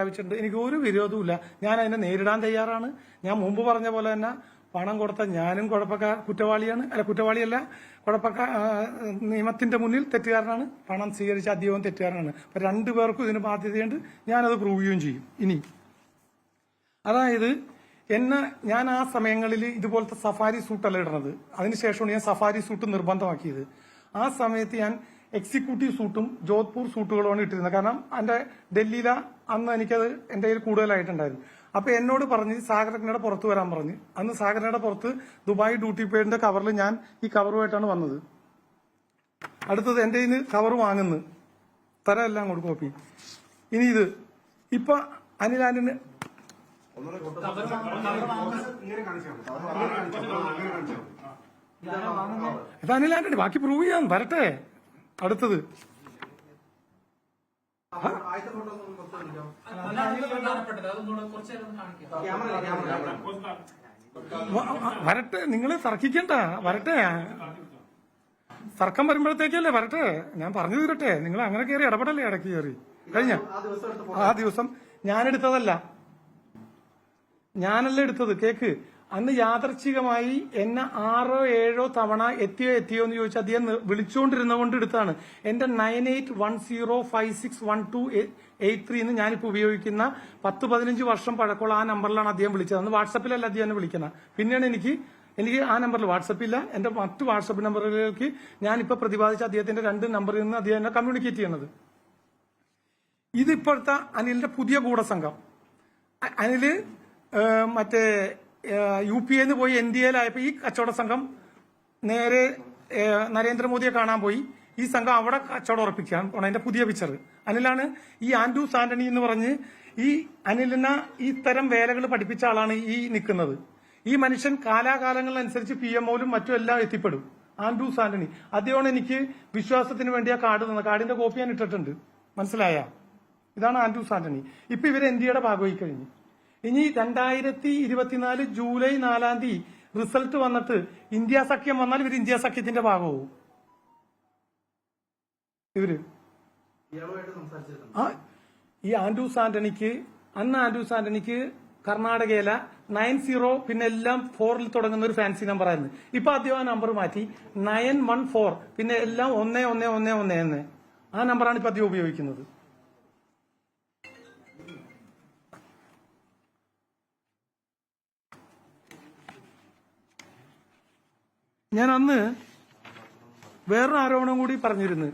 പ്രഖ്യാപിച്ചിട്ടുണ്ട് എനിക്ക് ഒരു വിരോധവുമില്ല. ഞാൻ അതിനെ നേരിടാൻ തയ്യാറാണ്. ഞാൻ മുമ്പ് പറഞ്ഞ പോലെ തന്നെ പണം കൊടുത്ത ഞാനും കുഴപ്പക്കാർ കുറ്റവാളിയാണ്. അല്ല കുറ്റവാളിയല്ല. കുഴപ്പക്കാർ നിയമത്തിന്റെ മുന്നിൽ തെറ്റുകാരനാണ്. പണം സ്വീകരിച്ച അദ്ദേഹവും തെറ്റുകാരനാണ്. അപ്പൊ രണ്ടുപേർക്കും ഇതിന് ബാധ്യതയുണ്ട്. ഞാനത് പ്രൂവ് ചെയ്യുകയും ചെയ്യും. ഇനി. അതായത് എന്നെ ഞാൻ ആ സമയങ്ങളിൽ ഇതുപോലത്തെ സഫാരി സൂട്ടല്ല ഇടുന്നത്. അതിനുശേഷമാണ് ഞാൻ സഫാരി സൂട്ട് നിർബന്ധമാക്കിയത്. ആ സമയത്ത് ഞാൻ എക്സിക്യൂട്ടീവ് സൂട്ടും ജോധ്പൂർ സൂട്ടുകളുമാണ് ഇട്ടിരുന്നത്. കാരണം എന്റെ ഡൽഹിയിലെ അന്ന് എനിക്കത് എന്റെ കയ്യിൽ കൂടുതലായിട്ടുണ്ടായിരുന്നു. അപ്പൊ എന്നോട് പറഞ്ഞ് സാഗരനയുടെ പുറത്ത് വരാൻ പറഞ്ഞ്. അന്ന് സാഗരനയുടെ പുറത്ത് ദുബായ് ഡ്യൂട്ടി പേഡിന്റെ കവറിൽ ഞാൻ ഈ കവറുമായിട്ടാണ് വന്നത്. അടുത്തത് എന്റെ കയ്യിൽ കവർ വാങ്ങുന്നു. തരാം എല്ലാം കൂടെ കോപ്പി ഇനി ഇത്. ഇപ്പൊ അനിലാന്റിന് ഇത് അനിലാന്റണി ബാക്കി പ്രൂവ് ചെയ്യാൻ വരട്ടെ. അടുത്തത്. വരട്ടെ നിങ്ങൾ തർക്കിക്കണ്ട. വരട്ടെ. തർക്കം വരുമ്പോഴത്തേക്കല്ലേ വരട്ടെ. ഞാൻ പറഞ്ഞു തീരട്ടെ. നിങ്ങൾ അങ്ങനെ കയറി ഇടപെടല്ലേ ഇടയ്ക്ക് കയറി. കഴിഞ്ഞ? ആ ദിവസം ഞാനെടുത്തതല്ല. ഞാനല്ല എടുത്തത്. കേക്ക്. അന്ന് യാദർച്ഛികമായി എന്നെ ആറോ ഏഴോ തവണ എത്തിയോ എത്തിയോ എന്ന് ചോദിച്ചാൽ അദ്ദേഹം വിളിച്ചുകൊണ്ടിരുന്ന കൊണ്ട് എടുത്താണ്. എന്റെ nine eight one zero five six one two eight three എന്ന് ഞാനിപ്പോൾ ഉപയോഗിക്കുന്ന പത്ത് പതിനഞ്ച് വർഷം പഴക്കമുള്ള ആ നമ്പറിലാണ് അദ്ദേഹം വിളിച്ചത്. അന്ന് വാട്സപ്പിലല്ല അദ്ദേഹം എന്നെ വിളിക്കുന്നത് പിന്നെയാണ് എനിക്ക് എനിക്ക് ആ നമ്പറിൽ വാട്സപ്പില്ല എന്റെ മറ്റു വാട്സപ്പ് നമ്പറുകളിലേക്ക് ഞാനിപ്പോൾ പ്രതിപാദിച്ച അദ്ദേഹത്തിന്റെ രണ്ട് നമ്പറിൽ നിന്ന് അദ്ദേഹം എന്നെ കമ്മ്യൂണിക്കേറ്റ് ചെയ്യുന്നത് ഇതിപ്പോഴത്തെ അനിലിന്റെ പുതിയ അ- അനിൽ മറ്റേ യു പി എന്ന് പോയി എൻ ഡി എയിലായപ്പോ ഈ കച്ചവട സംഘം നേരെ നരേന്ദ്രമോദിയെ കാണാൻ പോയി. ഈ സംഘം അവിടെ കച്ചവടം ഉറപ്പിക്കാൻ അതിന്റെ പുതിയ പിക്ചർ അനിലാണ് ഈ ആൻഡ്രൂസ് സാന്റണി എന്ന് പറഞ്ഞ് ഈ അനിലിന ഈ തരം വേലകൾ പഠിപ്പിച്ച ആളാണ് ഈ നിൽക്കുന്നത്. ഈ മനുഷ്യൻ കാലാകാലങ്ങളനുസരിച്ച് പി എം ഒലും മറ്റും എല്ലാം എത്തിപ്പെടും. ആൻഡ്രൂസ് സാന്റണി. അദ്ദേഹമാണ് എനിക്ക് വിശ്വാസത്തിന് വേണ്ടി ആ കാർഡ് തന്നത്. കാർഡിന്റെ കോപ്പി ഞാൻ ഇട്ടിട്ടുണ്ട്. മനസ്സിലായ? ഇതാണ് ആൻഡ്രൂസ് സാന്റണി. ഇപ്പൊ ഇവർ എൻ ഡിയുടെ ഭാഗമായി കഴിഞ്ഞു. ഇനി രണ്ടായിരത്തി ഇരുപത്തിനാല് ജൂലൈ നാലാം തീയതി റിസൾട്ട് വന്നിട്ട് ഇന്ത്യ സഖ്യം വന്നാൽ ഇവർ ഇന്ത്യ സഖ്യത്തിന്റെ ഭാഗമാവും. ഇവർ. ഈ ആൻഡ്രൂസ് ആന്റണിക്ക് അന്ന് ആൻഡ്രൂസ് ആന്റണിക്ക് കർണാടകയിലെ നയൻ സീറോ പിന്നെ എല്ലാം ഫോറിൽ തുടങ്ങുന്ന ഒരു ഫാൻസി നമ്പർ ആയിരുന്നു. ഇപ്പൊ ആദ്യം ആ നമ്പർ മാറ്റി. നയൻ വൺ ഫോർ പിന്നെ എല്ലാം ഒന്നേ ഒന്നേ ഒന്നേ ഒന്നേ ആ നമ്പറാണ് ഇപ്പൊ അധികം ഉപയോഗിക്കുന്നത്. ഞാൻ അന്ന് വേറൊരു ആരോപണം കൂടി പറഞ്ഞിരുന്നു.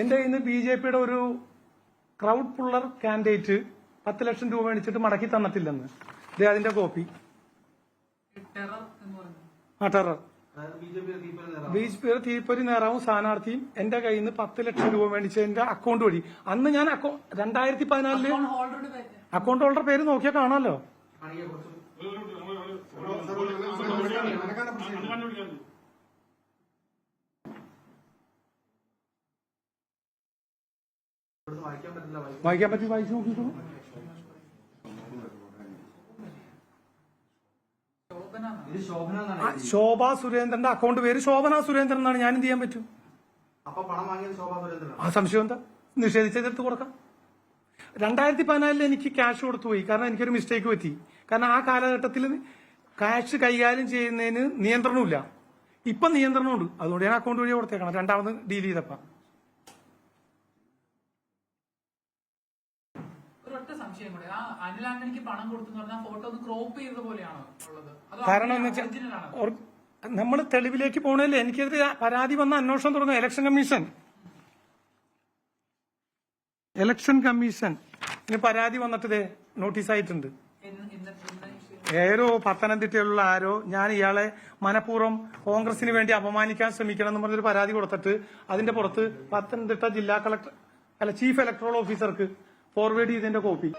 എന്റെ ഇന്ന് ബി ജെ പിയുടെ ഒരു ക്രൗഡ് പുള്ളർ കാൻഡിഡേറ്റ് പത്ത് ലക്ഷം രൂപ മേടിച്ചിട്ട് മടക്കി തന്നിട്ടില്ലെന്ന്. ദേ അതിന്റെ കോപ്പി ആ ടെറർ. ബി ജെ തീപ്പരി നേറാവും പിയുടെ തീപ്പൊരി നേതാവും സ്ഥാനാർത്ഥിയും എന്റെ കയ്യിൽ നിന്ന് പത്ത് ലക്ഷം രൂപ മേടിച്ചതിന്റെ അക്കൗണ്ട് വഴി. അന്ന് ഞാൻ അക്കൗ രണ്ടായിരത്തി പതിനാലിൽ അക്കൗണ്ട് ഹോൾഡർ പേര്. നോക്കിയാൽ കാണാമല്ലോ വായിക്കാൻ പറ്റി വായിച്ചു നോക്കിയിട്ടു. ശോഭ സുരേന്ദ്രന്റെ അക്കൗണ്ട് പേര് ശോഭന സുരേന്ദ്രൻ എന്നാണ് ഞാൻ എന്ത് ചെയ്യാൻ പറ്റും? ആ സംശയം എന്താ? നിഷേധിച്ചെടുത്ത് കൊടുക്കാം. രണ്ടായിരത്തി പതിനാലിൽ എനിക്ക് ക്യാഷ് കൊടുത്തു പോയി. കാരണം എനിക്കൊരു മിസ്റ്റേക്ക് പറ്റി. കാരണം ആ കാലഘട്ടത്തിൽ ക്യാഷ് കൈകാര്യം ചെയ്യുന്നതിന് നിയന്ത്രണമില്ല. ഇപ്പൊ നിയന്ത്രണമുണ്ട്. അതുകൊണ്ട് ഞാൻ അക്കൗണ്ട് വഴി കൊടുത്തേക്കണം രണ്ടാമത് ഡീൽ ചെയ്തപ്പോ. സംശയം കൂടെ ആ അനിൽ ആന്റണിക്ക് പണം കൊടുത്തു പറഞ്ഞാൽ ഫോട്ടോ ഒന്ന് ക്രോപ്പ് ചെയ്ത പോലെയാണോ ഉള്ളത്? കാരണം എന്ന് വെച്ചാൽ നമ്മൾ തെളിവിലേക്ക് പോകണല്ലേ എനിക്കെതിരെ പരാതി വന്ന അന്വേഷണം തുടങ്ങും. ഇലക്ഷൻ കമ്മീഷൻ ഇലക്ഷൻ കമ്മീഷൻ ഇനി പരാതി വന്നിട്ട് നോട്ടീസ് ആയിട്ടുണ്ട്. ഏരോ പത്തനംതിട്ടയിലുള്ള ആരോ ഞാൻ ഇയാളെ മനഃപൂർവം കോൺഗ്രസിന് വേണ്ടി അപമാനിക്കാൻ ശ്രമിക്കണം എന്ന് പറഞ്ഞൊരു പരാതി കൊടുത്തിട്ട് അതിന്റെ പുറത്ത് പത്തനംതിട്ട ജില്ലാ കളക്ടർ അല്ല ചീഫ് ഇലക്ട്രൽ ഓഫീസർക്ക് ഫോർവേഡ് ചെയ്തതിന്റെ കോപ്പി.